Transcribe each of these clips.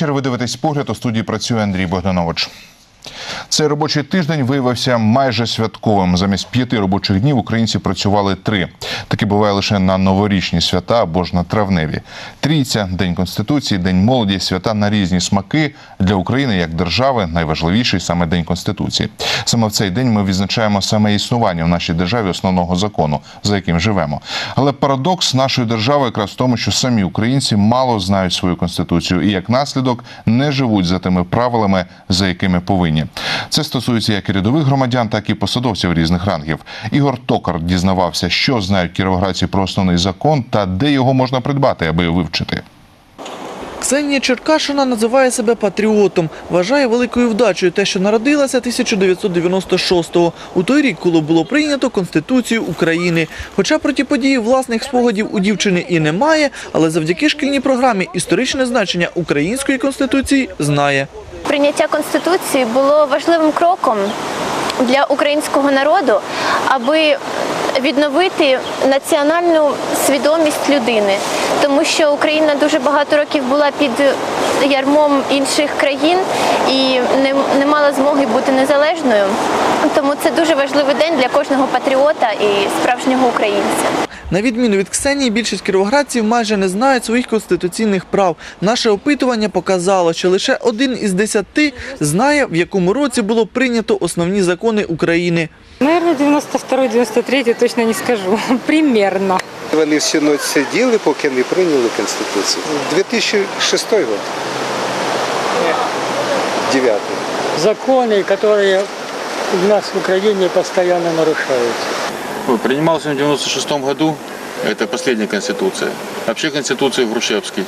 вечір. Ви дивитесь погляд. У студії працює Андрій Богданович. Цей робочий тиждень виявився майже святковим. Замість п'яти робочих днів українці працювали три. Таке буває лише на новорічні свята або ж на травневі. Трійця, День Конституції, День молоді, свята на різні смаки для України як держави. Найважливіший саме День Конституції. Саме в цей день ми відзначаємо саме існування в нашій державі основного закону, за яким живемо. Але парадокс нашої держави якраз в тому, що самі українці мало знають свою конституцію і як наслідок не живуть за тими правилами, за якими повинні. Це стосується як і рядових громадян, так і посадовців різних рангів. Ігор Токар дізнавався, що знають кіровоградці про основний закон та де його можна придбати, аби вивчити. Ксенія Черкашина називає себе патріотом. Вважає великою вдачею те, що народилася 1996-го, у той рік, коли було прийнято Конституцію України. Хоча про ті події власних спогадів у дівчини і немає, але завдяки шкільній програмі історичне значення української конституції знає. Прийняття конституції було важливим кроком для українського народу, аби відновити національну свідомість людини, тому що Україна дуже багато років була під ярмом інших країн і не, не мала змоги бути незалежною. Тому це дуже важливий день для кожного патріота і справжнього українця. На відміну від Ксенії, більшість кіровоградців майже не знають своїх конституційних прав. Наше опитування показало, що лише один із десяти знає, в якому році було прийнято основні закони України. Наверное, 92-93 точно не скажу. Примерно. Вони всю ніч сиділи, поки не прийняли Конституцію. 2006 год. 9 законы, которые у нас в Украине постоянно нарушаются. Он в 96 году. Это последняя конституция. Вообще конституцию Грушевский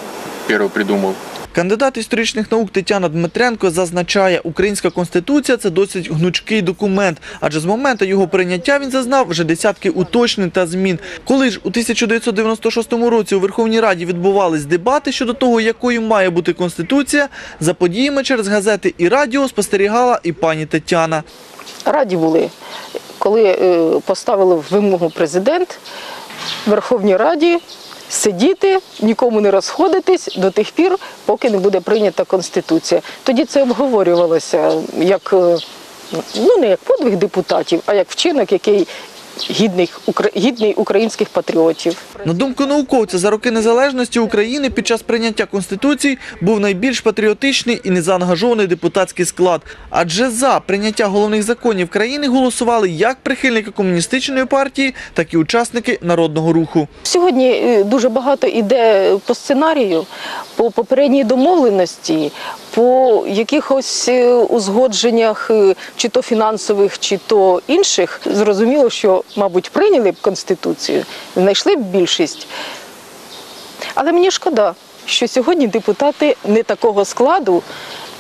первый придумал. Кандидат історичних наук Тетяна Дмитренко зазначає, українська конституція це досить гнучкий документ, адже з моменту його прийняття він зазнав вже десятки уточнень та змін. Коли ж у 1996 році у Верховній Раді відбувались дебати щодо того, якою має бути конституція, за подіями через газети і радіо спостерігала і пані Тетяна. раді були, коли е, поставили вимогу президент Верховній Раді сидіти, нікому не розходитись до тих пір, поки не буде прийнята Конституція. Тоді це обговорювалося як е, ну не як подвиг депутатів, а як вчинок, який гідний, гідний українських патріотів. На думку науковця, за роки незалежності України під час прийняття Конституції був найбільш патріотичний і незаангажований депутатський склад. Адже за прийняття головних законів країни голосували як прихильники комуністичної партії, так і учасники народного руху. Сьогодні е, дуже багато іде по сценарію, по попередній домовленості, по якихось е, узгодженнях, е, чи то фінансових, чи то інших. Зрозуміло, що, мабуть, прийняли б конституцію, знайшли б більшість. Але мені шкода, що сьогодні депутати не такого складу,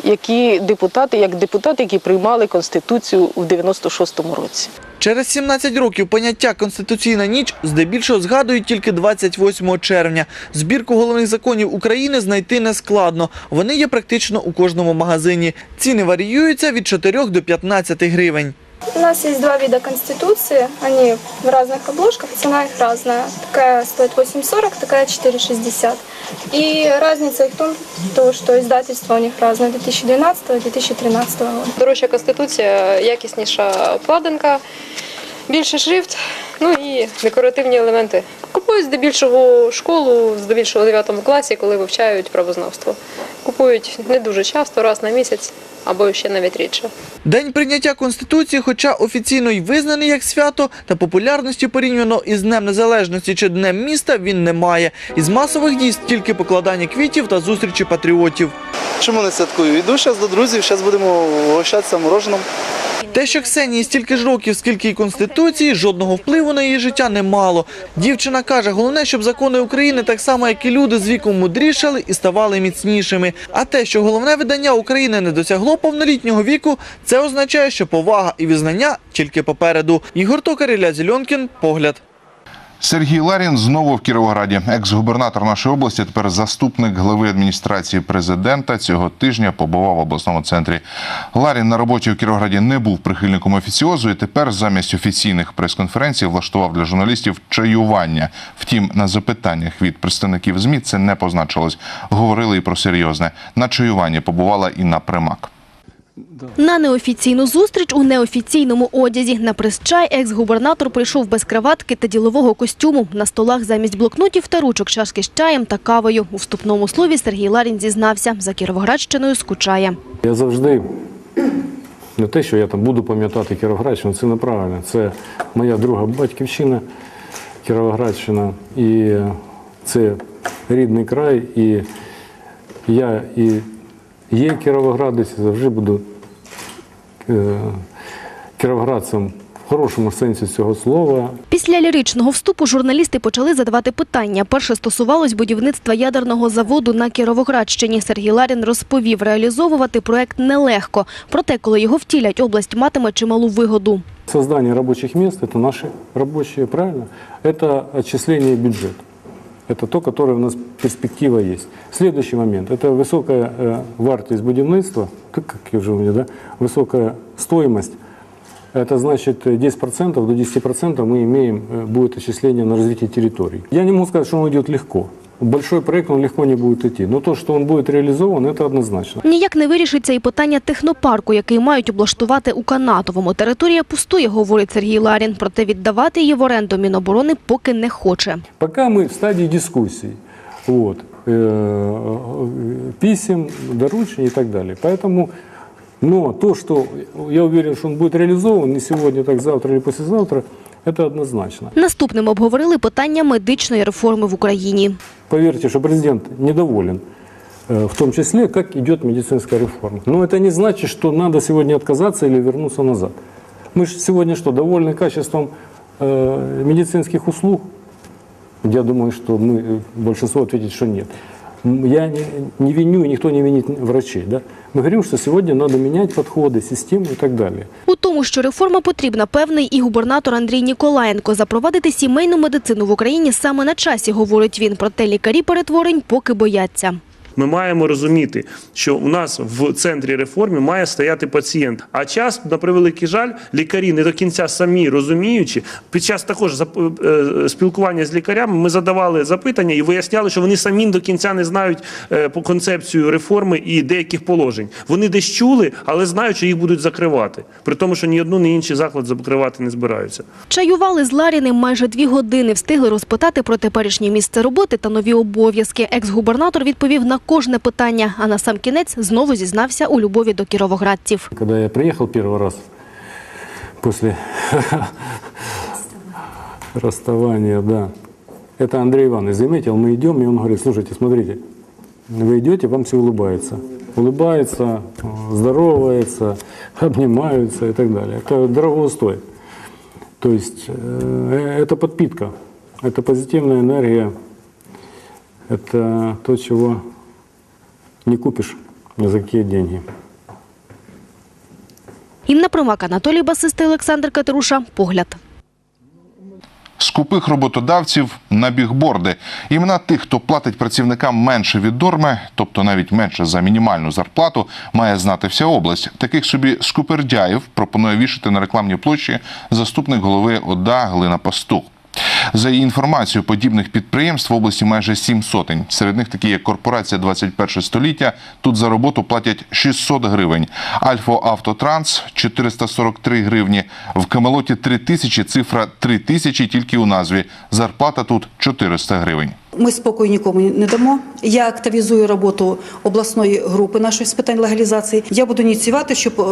які депутати, як депутати, які приймали конституцію у 96-му році. Через 17 років поняття «Конституційна ніч» здебільшого згадують тільки 28 червня. Збірку головних законів України знайти нескладно. Вони є практично у кожному магазині. Ціни варіюються від 4 до 15 гривень. У нас есть два вида конституции, они в разных обложках, цена их разная. Такая стоит 8,40, такая 4,60. И разница в том, то, что издательство у них разное 2012-2013 года. Дорожча конституція, якісніша обкладинка, більший шрифт, ну і декоративні елементи. Купують здебільшого школу, здебільшого в 9 класі, коли вивчають правознавство. Купують не дуже часто, раз на місяць або ще навіть рідше. День прийняття Конституції, хоча офіційно й визнаний як свято, та популярності порівняно із Днем Незалежності чи Днем міста він не має. Із масових дій тільки покладання квітів та зустрічі патріотів. Чому не святкую? Йду зараз до друзів, зараз будемо гощатися мороженом. Те, що Ксенії стільки ж років, скільки й Конституції, жодного впливу на її життя не мало. Дівчина каже, головне, щоб закони України, так само як і люди, з віком мудрішали і ставали міцнішими. А те, що головне видання України не досягло повнолітнього віку, це означає, що повага і визнання тільки попереду. Ігор Токар, Ілля Зільонкін, погляд. Сергій Ларін знову в Кіровограді. Екс-губернатор нашої області, тепер заступник глави адміністрації президента, цього тижня побував в обласному центрі. Ларін на роботі у Кіровограді не був прихильником офіціозу і тепер замість офіційних прес-конференцій влаштував для журналістів чаювання. Втім, на запитаннях від представників ЗМІ це не позначилось. Говорили і про серйозне. На чаюванні побувала і на примак. На неофіційну зустріч у неофіційному одязі на прес-чай екс-губернатор прийшов без краватки та ділового костюму. На столах замість блокнотів та ручок чашки з чаєм та кавою. У вступному слові Сергій Ларін зізнався, за Кіровоградщиною скучає. Я завжди не те, що я там буду пам'ятати Кіровоградщину, це неправильно. Це моя друга батьківщина, Кіровоградщина. І це рідний край. І я і є кіровоградець, завжди буду е, в хорошому сенсі цього слова. Після ліричного вступу журналісти почали задавати питання. Перше стосувалось будівництва ядерного заводу на Кіровоградщині. Сергій Ларін розповів, реалізовувати проект нелегко. Проте, коли його втілять, область матиме чималу вигоду. Создание рабочих мест – это наши рабочие, правильно? Это отчисление бюджета. Это то, которое у нас перспектива есть. Следующий момент – это высокая э, вартость будівництва, как, как уже у меня, да? высокая стоимость. Это значит э, 10% до 10% мы имеем, э, будет отчисление на развитие территорий. Я не могу сказать, что он идет легко. Большой проект, он легко не будет идти. Но то, что он будет реализован, это однозначно. Ніяк не вирішиться і питання технопарку, який мають облаштувати у Канатовому. Територія пустує, говорить Сергій Ларін. Проте віддавати її в оренду Міноборони поки не хоче. Пока мы в стадии дискуссий, вот, э, писем, доручений и так далее. Поэтому, но то, что я уверен, что он будет реализован не сегодня, так завтра или послезавтра, это однозначно. Наступним обговорили питання медичної реформи в Україні. Поверьте, что президент недоволен, э, в том числе, как идет медицинская реформа. Но это не значит, что надо сегодня отказаться или вернуться назад. Мы же сегодня что, довольны качеством э, медицинских услуг? Я думаю, что мы, э, большинство ответит, что нет. М, Я не, не виню, и никто не винит врачей. Да? Мы говорим, что сегодня надо менять подходы, систему и так далее. У тому, що реформа потрібна, певний і губернатор Андрій Ніколаєнко. Запровадити сімейну медицину в Україні саме на часі, говорить він. Проте лікарі перетворень поки бояться. Ми маємо розуміти, що у нас в центрі реформи має стояти пацієнт. А час, на превеликий жаль, лікарі не до кінця самі розуміючи. Під час також зап- е, спілкування з лікарями ми задавали запитання і виясняли, що вони самі до кінця не знають е, по концепцію реформи і деяких положень. Вони десь чули, але знають, що їх будуть закривати. При тому, що ні одну, ні інший заклад закривати не збираються. Чаювали з Ларіним майже дві години. Встигли розпитати про теперішнє місце роботи та нові обов'язки. Екс-губернатор відповів на кожне питання, а на сам кінець знову зізнався у любові до кіровоградців. Когда я приехал первый раз после расставания, да, это Андрей Иванович заметил, мы идем, и он говорит, слушайте, смотрите, вы идете, вам все улыбаются. Улыбаются, э, здороваются, обнимаются и так далее. Это дорого стоит. То есть э, это подпитка, это позитивная энергия, это то, чего не купишь ни за какие деньги. Інна Примак, Анатолій Басист та Олександр Катеруша. Погляд. Скупих роботодавців на бігборди. Імена тих, хто платить працівникам менше від норми, тобто навіть менше за мінімальну зарплату, має знати вся область. Таких собі скупердяїв пропонує вішати на рекламній площі заступник голови ОДА Глина Пастух. За її інформацією, подібних підприємств в області майже сім сотень. Серед них такі як корпорація 21 століття. Тут за роботу платять 600 гривень. Альфо Автотранс 443 гривні. В Камелоті 3 тисячі, цифра 3 тисячі тільки у назві. Зарплата тут 400 гривень. Ми спокою нікому не дамо. Я активізую роботу обласної групи нашої з питань легалізації. Я буду ініціювати, щоб е,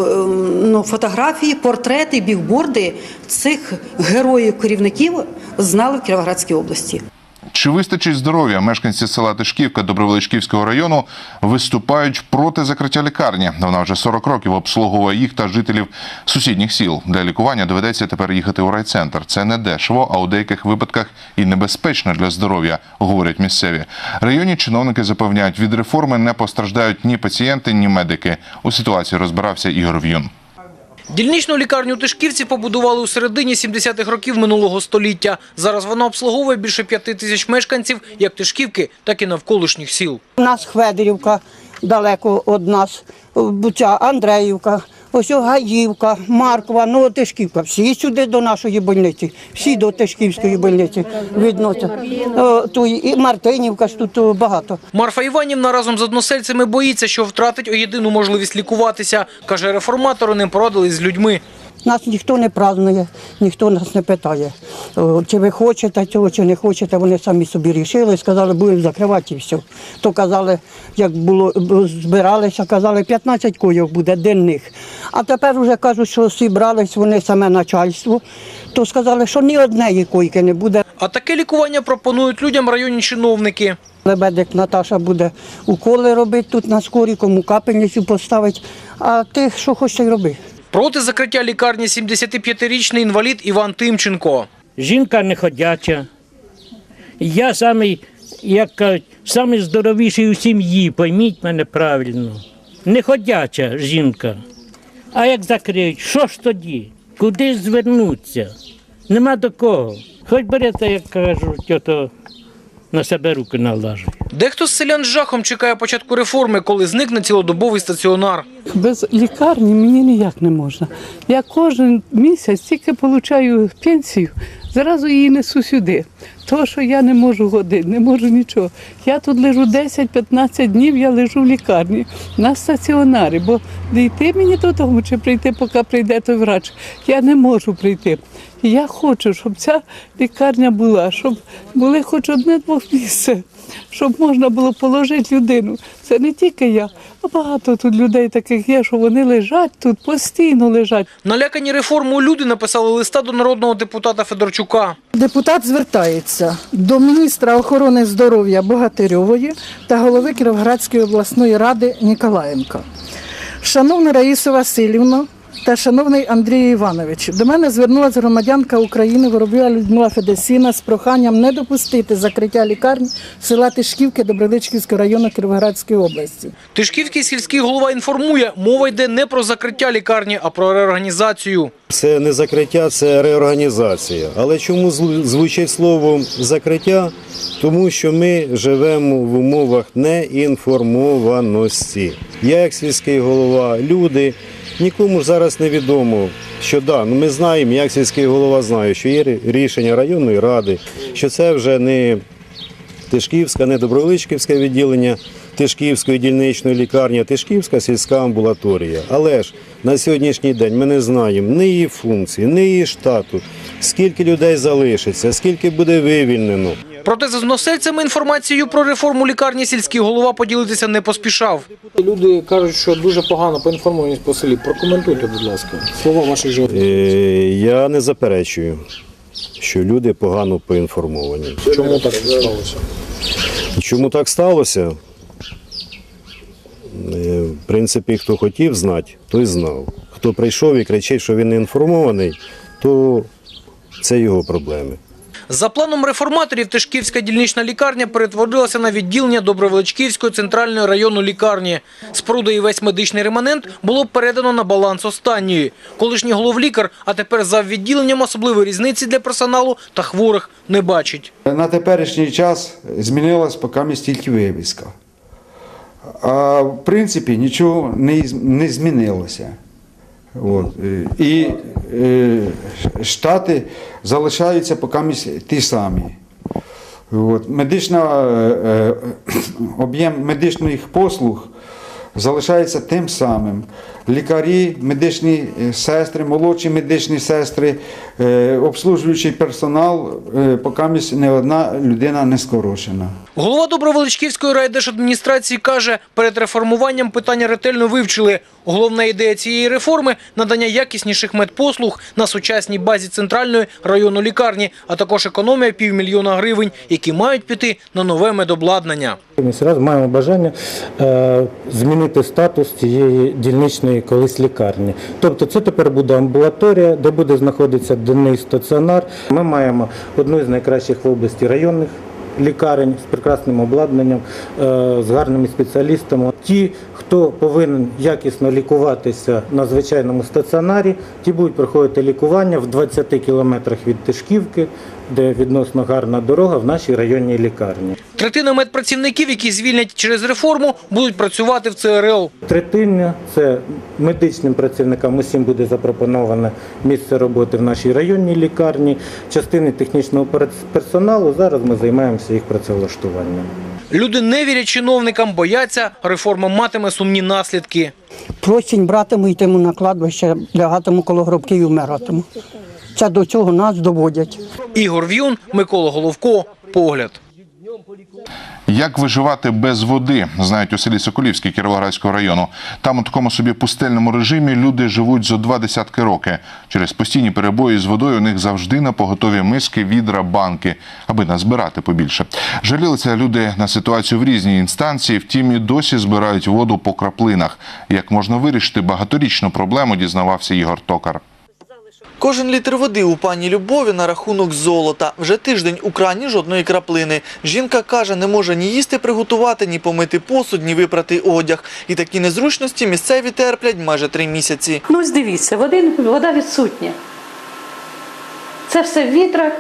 ну, фотографії, портрети, бігборди цих героїв керівників знали в Кіровоградській області. Чи вистачить здоров'я? Мешканці села Тишківка Добровеличківського району виступають проти закриття лікарні. Вона вже 40 років обслуговує їх та жителів сусідніх сіл. Для лікування доведеться тепер їхати у райцентр. Це не дешево, а у деяких випадках і небезпечно для здоров'я, говорять місцеві. Районні чиновники запевняють, від реформи не постраждають ні пацієнти, ні медики. У ситуації розбирався Ігор В'юн. Дільничну лікарню Тишківці побудували у середині 70-х років минулого століття. Зараз вона обслуговує більше п'яти тисяч мешканців як Тишківки, так і навколишніх сіл. У нас Хведерівка далеко від нас, Буча, Андреївка, ось Гаївка, Маркова, ну Тишківка. Всі сюди до нашої больниці, всі до Тишківської больниці відносять. І Мартинівка ж тут багато. Марфа Іванівна разом з односельцями боїться, що втратить єдину можливість лікуватися. Каже, реформатори не порадились з людьми. Нас ніхто не празднує, ніхто нас не питає, чи ви хочете цього, чи не хочете. Вони самі собі рішили, сказали, будемо закривати і все. То казали, як було збиралися, казали, 15 койок буде денних. А тепер вже кажуть, що зібрались вони саме начальство, то сказали, що ні однієї койки не буде. А таке лікування пропонують людям районні чиновники. Лебедик Наташа буде уколи робити тут на скорі, кому капельницю поставить. А ти що хочеш роби. Проти закриття лікарні 75-річний інвалід Іван Тимченко. Жінка не ходяча. Я самий, як кажуть, самий здоровіший у сім'ї, пойміть мене правильно. Не ходяча жінка. А як закриють, що ж тоді? Куди звернуться? Нема до кого. Хоч берете, як кажуть, ото на себе руки налажує. Дехто з селян з жахом чекає початку реформи, коли зникне цілодобовий стаціонар. Без лікарні мені ніяк не можна. Я кожен місяць тільки отримую пенсію, зразу її несу сюди. То, що я не можу ходити, не можу нічого. Я тут лежу 10-15 днів, я лежу в лікарні на стаціонарі, бо дійти мені додому чи прийти, поки прийде той врач. Я не можу прийти. Я хочу, щоб ця лікарня була, щоб були хоч одне-двох місце, щоб можна було положити людину. Це не тільки я, а багато тут людей таких є, що вони лежать тут, постійно лежать. Налякані реформою люди написали листа до народного депутата Федорчука. Депутат звертається до міністра охорони здоров'я Богатирьової та голови Кіровоградської обласної ради Ніколаєнка. Шановна Раїса Васильівна та шановний Андрій Іванович, до мене звернулася громадянка України Воробіва Людмила Федесіна з проханням не допустити закриття лікарні села Тишківки Доброличківського району Кіровоградської області. Тишківський сільський голова інформує, мова йде не про закриття лікарні, а про реорганізацію. Це не закриття, це реорганізація. Але чому звучить слово закриття? Тому що ми живемо в умовах неінформованості. Я, як сільський голова, люди, нікому ж зараз не відомо, що да, ну ми знаємо, як сільський голова знає, що є рішення районної ради, що це вже не Тишківська, не Добровичківське відділення Тишківської дільничної лікарні, а Тишківська сільська амбулаторія. Але ж на сьогоднішній день ми не знаємо ні її функції, ні її штату, скільки людей залишиться, скільки буде вивільнено. Проте з односельцями інформацією про реформу лікарні сільський голова поділитися не поспішав. Люди кажуть, що дуже погано поінформованість по селі. Прокоментуйте, будь ласка, слова ваших жодних. Е, Я не заперечую, що люди погано поінформовані. Чому так сталося? Чому так сталося? Е, В принципі, хто хотів знати, той знав. Хто прийшов і кричить, що він не інформований, то це його проблеми. За планом реформаторів, Тишківська дільнична лікарня перетворилася на відділення Добровеличківської центральної районної лікарні. Спруда і весь медичний реманент було передано на баланс останньої. Колишній головлікар, а тепер за відділенням особливої різниці для персоналу та хворих не бачить. На теперішній час змінилась поки тільки вивіска. А в принципі нічого не змінилося. От. І е, штати залишаються поки ті самі. От. Медична, е, е, об'єм медичних послуг залишається тим самим. Лікарі, медичні е, сестри, молодші медичні сестри, е, обслужуючий персонал, е, поки не одна людина не скорочена. Голова Добровеличківської райдержадміністрації каже, перед реформуванням питання ретельно вивчили. Головна ідея цієї реформи – надання якісніших медпослуг на сучасній базі центральної районної лікарні, а також економія півмільйона гривень, які мають піти на нове медобладнання. Ми зараз маємо бажання змінити статус цієї дільничної колись лікарні. Тобто це тепер буде амбулаторія, де буде знаходитися денний стаціонар. Ми маємо одну з найкращих в області районних лікарень з прекрасним обладнанням, е, з гарними спеціалістами. Ті, хто повинен якісно лікуватися на звичайному стаціонарі, ті будуть проходити лікування в 20 кілометрах від Тишківки, де відносно гарна дорога в нашій районній лікарні. Третина медпрацівників, які звільнять через реформу, будуть працювати в ЦРЛ. Третина це медичним працівникам усім буде запропоноване місце роботи в нашій районній лікарні. Частини технічного персоналу зараз ми займаємося їх працевлаштуванням. Люди не вірять чиновникам, бояться, реформа матиме сумні наслідки. Просінь братиму, йтиму на кладбище, лягатиму коло гробків і вмиратиму. Це до цього нас доводять. Ігор В'юн, Микола Головко, Погляд. Як виживати без води, знають у селі Соколівське Кіровоградського району. Там у такому собі пустельному режимі люди живуть зо два десятки роки. Через постійні перебої з водою у них завжди на поготові миски, відра, банки, аби назбирати побільше. Жалілися люди на ситуацію в різній інстанції, втім і досі збирають воду по краплинах. Як можна вирішити багаторічну проблему, дізнавався Ігор Токар. Кожен літр води у пані Любові на рахунок золота. Вже тиждень у крані жодної краплини. Жінка каже, не може ні їсти приготувати, ні помити посуд, ні випрати одяг. І такі незручності місцеві терплять майже три місяці. Ну, ось дивіться, вода відсутня. Це все в вітрах,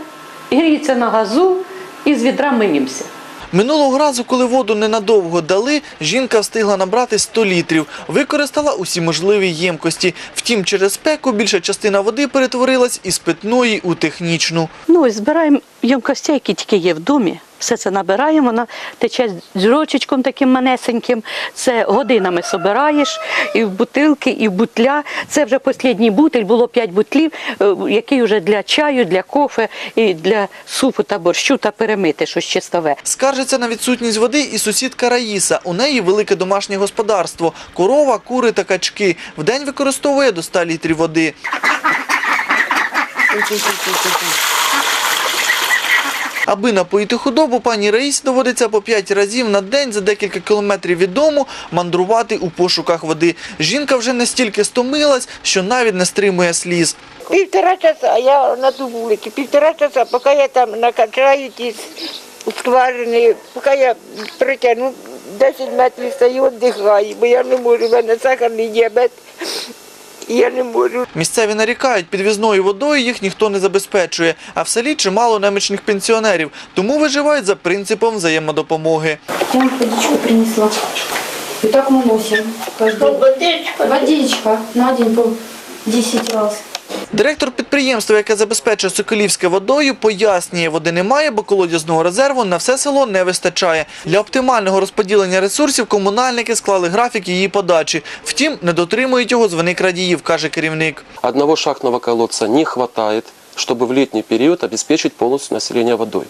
гріється на газу і з відра миємося. Минулого разу, коли воду ненадовго дали, жінка встигла набрати 100 літрів. Використала усі можливі ємкості. Втім, через спеку більша частина води перетворилась із питної у технічну. Ну, збираємо ємкості, які тільки є в домі. Все це набираємо, воно тече з рочечком таким манесеньким. Це годинами собираєш і в бутилки, і в бутля. Це вже останній бутиль, було 5 бутлів, е, який вже для чаю, для кофе, і для супу та борщу та перемити щось чистове. Скаржиться на відсутність води і сусідка Раїса. У неї велике домашнє господарство. Корова, кури та качки. Вдень використовує до 100 літрів води. Аби напоїти худобу, пані Раїсі доводиться по 5 разів на день за декілька кілометрів від дому мандрувати у пошуках води. Жінка вже настільки стомилась, що навіть не стримує сліз. Півтора часа я на ту вулиці, півтора часа, поки я там накачаю ті скважини, поки я притягну 10 метрів стою, віддихаю, бо я не можу, в мене сахарний діабет, я не можу. Місцеві нарікають, підвізною водою їх ніхто не забезпечує, а в селі чимало немічних пенсіонерів, тому виживають за принципом взаємодопомоги. Я вам водичку принесла. І так ми носимо. Водичка. Водичка на день по 10 раз. Директор підприємства, яке забезпечує Соколівське водою, пояснює, води немає, бо колодязного резерву на все село не вистачає. Для оптимального розподілення ресурсів комунальники склали графік її подачі. Втім, не дотримують його з вини крадіїв, каже керівник. Одного шахтного колодца не хватает, чтобы в летний период обеспечить полностью население водой.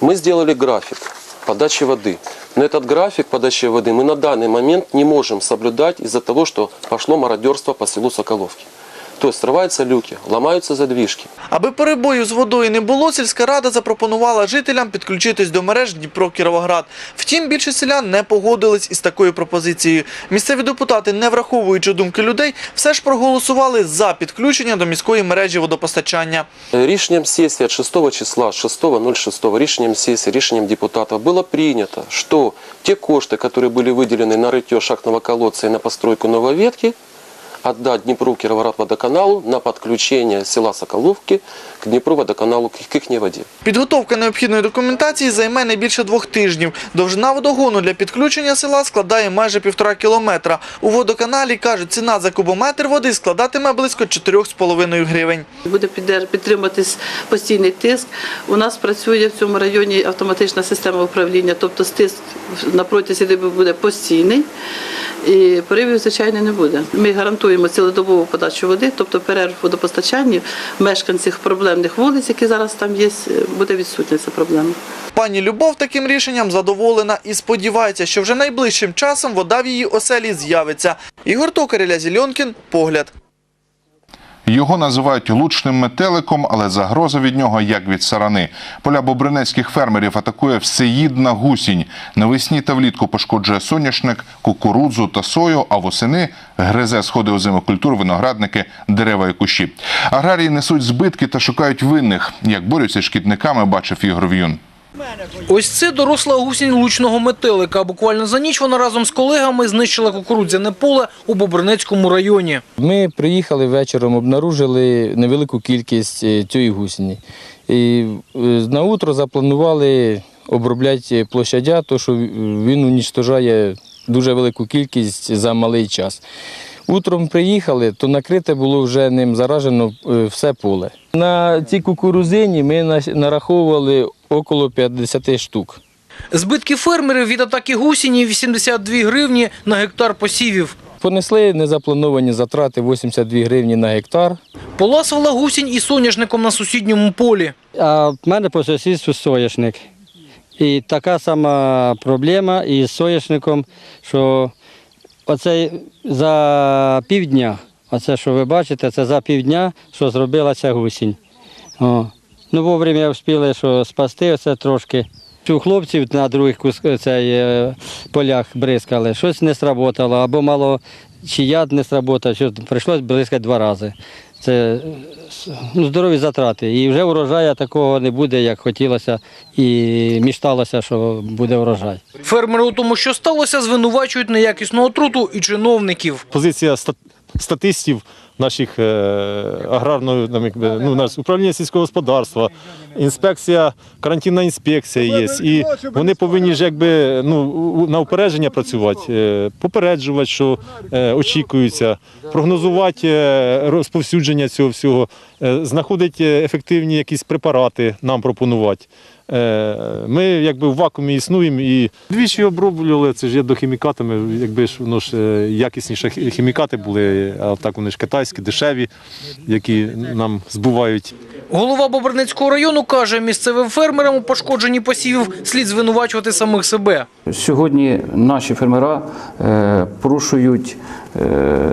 Мы сделали график подачи воды. Но этот график подачи воды мы на данный момент не можем соблюдать из-за того, что пошло мародерство по селу Соколовки. То есть срываются люки, ломаются задвижки. Аби перебою з водою не було, сільська рада запропонувала жителям підключитись до мереж Дніпро-Кіровоград. Втім, більшість селян не погодились із такою пропозицією. Місцеві депутати, не враховуючи думки людей, все ж проголосували за підключення до міської мережі водопостачання. Рішенням сесії 6 числа, 6.06, рішенням сесії, рішенням депутатів було прийнято, що ті кошти, які були виділені на ритье шахтного колодца і на постройку нової ветки, отдать Днепру Кировоград водоканалу на подключение села Соколовки к Днепру водоканалу к. Підготовка необхідної документації займе не більше двох тижнів. Довжина водогону для підключення села складає майже півтора кілометра. У водоканалі, кажуть, ціна за кубометр води складатиме близько 4,5 гривень. Буде підтримуватись постійний тиск. У нас працює в цьому районі автоматична система управління, тобто стиск на протязі доби буде постійний і поривів, звичайно, не буде. Ми гарантуємо цілодобову подачу води, тобто перерв в водопостачанні мешканців проблемних вулиць, які зараз там є, буде відсутня ця проблема. Пані Любов таким рішенням задоволена і сподівається, що вже найближчим часом вода в її оселі з'явиться. Ігор Токар, Ілля Зільонкін, Погляд. Його називають лучним метеликом, але загроза від нього як від сарани. Поля бобринецьких фермерів атакує всеїдна гусінь. Навесні та влітку пошкоджує соняшник, кукурудзу та сою, а восени гризе сходи озимих культур, виноградники, дерева і кущі. Аграрії несуть збитки та шукають винних. Як борються з шкідниками, бачив Ігор В'юн. Ось це доросла гусінь лучного метелика. Буквально за ніч вона разом з колегами знищила кукурудзяне поле у Бобринецькому районі. Ми приїхали вечором, обнаружили невелику кількість е, цієї гусіні. І е, на утро запланували обробляти площадя, тому що він унічтожає дуже велику кількість за малий час. Утром приїхали, то накрите було вже ним заражено е, все поле. На цій кукурузині ми нараховували около 50 штук. Збитки фермерів від атаки гусіні 82 гривні на гектар посівів. Понесли незаплановані затрати 82 гривні на гектар. Поласувала гусінь і соняшником на сусідньому полі. А в мене по сусідству соняшник. І така сама проблема із соняшником, що оце за півдня, оце, що ви бачите, це за півдня, що зробила ця гусінь. О. Ну, вовремя встигли що спасти оце трошки. У хлопців на других кус- цей, е, полях бризкали, щось не сработало, або мало чи яд не сработав, що прийшлось бризкати два рази. Це е, ну, здорові затрати. І вже урожаю такого не буде, як хотілося, і мішталося, що буде урожай. Фермери у тому, що сталося, звинувачують неякісну отруту і чиновників. позиція ста- статистів наших е, якби, ну, наш управління сільського господарства, інспекція, карантинна інспекція є. І вони повинні ж якби ну, на упередження працювати, е, попереджувати, що е, очікується, прогнозувати розповсюдження цього всього, знаходити ефективні якісь препарати нам пропонувати. Е, Ми якби в вакуумі існуємо і двічі оброблювали, це ж є дохімікатами, якби ж воно ж е, якісніші хі- хімікати були, а так вони ж китайські, дешеві, які нам збувають. Голова Бобринецького району каже, місцевим фермерам у пошкодженні посівів слід звинувачувати самих себе. Сьогодні наші фермера е, порушують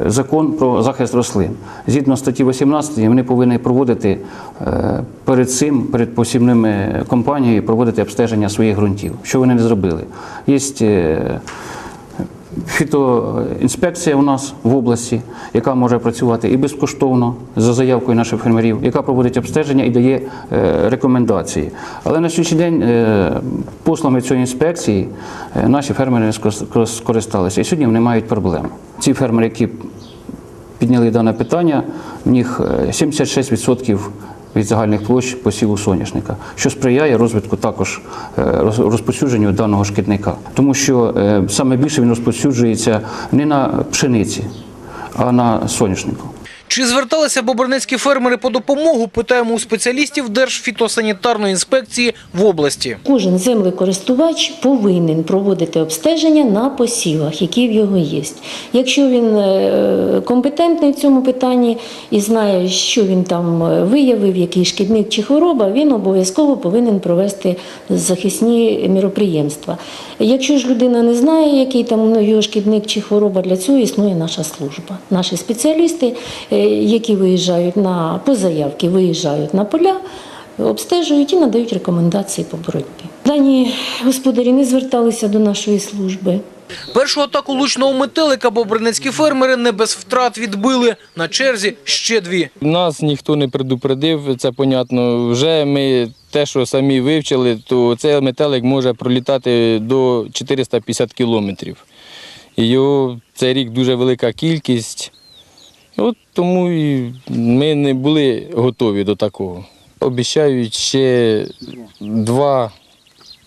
закон про захист рослин. Згідно статті 18 вони повинні проводити е, перед цим, перед посівними компаніями, проводити обстеження своїх ґрунтів. Що вони не зробили? Є е, фітоінспекція у нас в області, яка може працювати і безкоштовно за заявкою наших фермерів, яка проводить обстеження і дає е, рекомендації. Але на сьогоднішній день е, послами цієї інспекції е, наші фермери не скористалися. І сьогодні вони мають проблему. Ці фермери, які підняли дане питання, в них е, 76% від загальних площ посіву соняшника, що сприяє розвитку також е, розповсюдженню даного шкідника. Тому що е, саме більше він розповсюджується не на пшениці, а на соняшнику. Чи зверталися бобринецькі фермери по допомогу, питаємо у спеціалістів Держфітосанітарної інспекції в області. Кожен землекористувач повинен проводити обстеження на посівах, які в його є. Якщо він е, компетентний в цьому питанні і знає, що він там е, виявив, який шкідник чи хвороба, він обов'язково повинен провести захисні міроприємства. Якщо ж людина не знає, який там ну, його шкідник чи хвороба, для цього існує наша служба. Наші спеціалісти, е, які виїжджають на по заявки, виїжджають на поля обстежують і надають рекомендації по боротьбі. Дані господарі не зверталися до нашої служби. Першу атаку лучного метелика бобринецькі фермери не без втрат відбили. На черзі ще дві. Нас ніхто не предупредив, це понятно. Вже ми те, що самі вивчили, то цей метелик може пролітати до 450 кілометрів. Його цей рік дуже велика кількість. От тому і ми не були готові до такого. Обіцяють ще два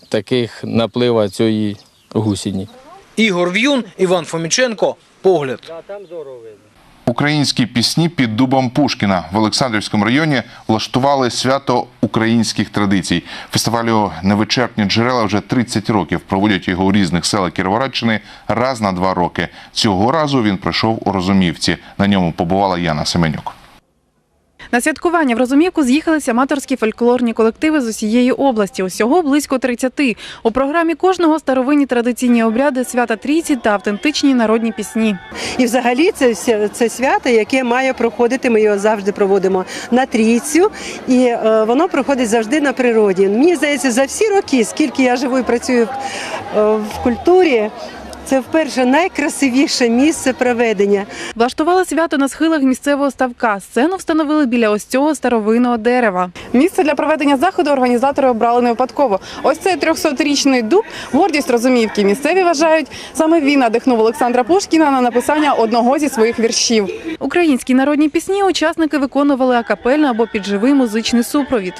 таких наплива цієї гусіні. Ігор В'юн, Іван Фоміченко. Погляд. Українські пісні під дубом Пушкіна в Олександрівському районі влаштували свято українських традицій. Фестивалю Невичерпні джерела вже 30 років. Проводять його у різних селах Кіровоградщини раз на два роки. Цього разу він пройшов у Розумівці. На ньому побувала Яна Семенюк. На святкування в Розумівку з'їхалися аматорські фольклорні колективи з усієї області. Усього близько 30. У програмі кожного старовинні традиційні обряди, свята трійці та автентичні народні пісні. І взагалі це, це свято, яке має проходити. Ми його завжди проводимо на трійцю, і е, воно проходить завжди на природі. Мені здається, за всі роки, скільки я живу і працюю е, в культурі. Це вперше найкрасивіше місце проведення. Влаштували свято на схилах місцевого ставка. Сцену встановили біля ось цього старовинного дерева. Місце для проведення заходу організатори обрали не випадково. Ось цей 300-річний дуб гордість розумівки. Місцеві вважають, саме він надихнув Олександра Пушкіна на написання одного зі своїх віршів. Українські народні пісні учасники виконували акапельно або під живий музичний супровід.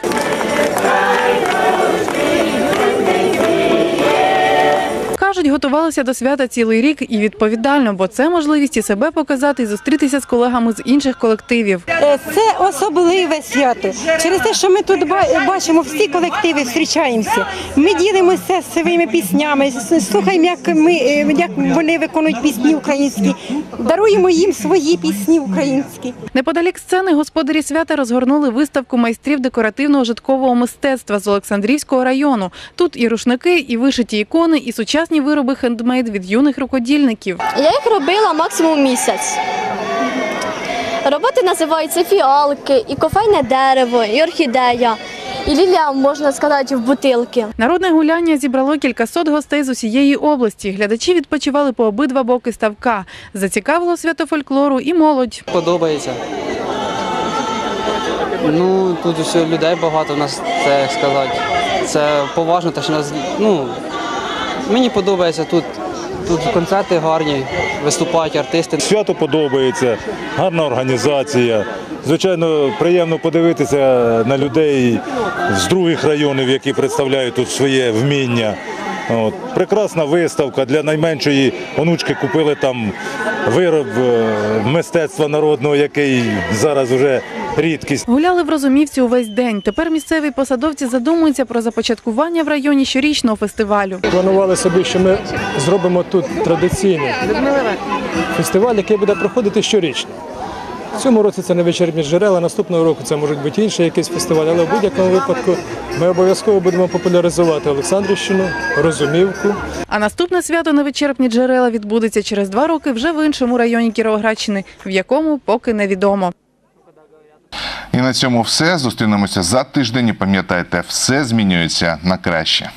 Кажуть, готувалися до свята цілий рік і відповідально, бо це можливість і себе показати, і зустрітися з колегами з інших колективів. Е, Це особливе свято. Через те, що ми тут бачимо всі колективи, зустрічаємося. Ми ділимося своїми піснями, слухаємо, як ми е, як вони виконують пісні українські, даруємо їм свої пісні українські. Неподалік сцени господарі свята розгорнули виставку майстрів декоративного житкового мистецтва з Олександрівського району. Тут і рушники, і вишиті ікони, і сучасні вироби хендмейд від юних рукодільників. Я їх робила максимум місяць. Роботи називаються фіалки, і кофейне дерево, і орхідея, і лілія, можна сказати, в бутилки. Народне гуляння зібрало кількасот гостей з усієї області. Глядачі відпочивали по обидва боки ставка. Зацікавило свято фольклору і молодь. Подобається. Ну, тут усе людей багато, у нас це як сказати. Це поважно, те, що нас. Ну, мені подобається тут. Тут концерти гарні, виступають артисти. Свято подобається, гарна організація. Звичайно, приємно подивитися на людей з других районів, які представляють тут своє вміння. От. Прекрасна виставка для найменшої онучки купили там вироб е, мистецтва народного, який зараз вже рідкість. Гуляли в Розумівці увесь день. Тепер місцеві посадовці задумуються про започаткування в районі щорічного фестивалю. Планували собі, що ми зробимо тут традиційний фестиваль, який буде проходити щорічно. В цьому році це не вечірні джерела, наступного року це можуть бути інші якісь фестивалі, але в будь-якому випадку ми обов'язково будемо популяризувати Олександрівщину, Розумівку. А наступне свято невичерпні джерела відбудеться через два роки вже в іншому районі Кіровоградщини, в якому поки невідомо. І на цьому все. Зустрінемося за тиждень. І Пам'ятайте, все змінюється на краще.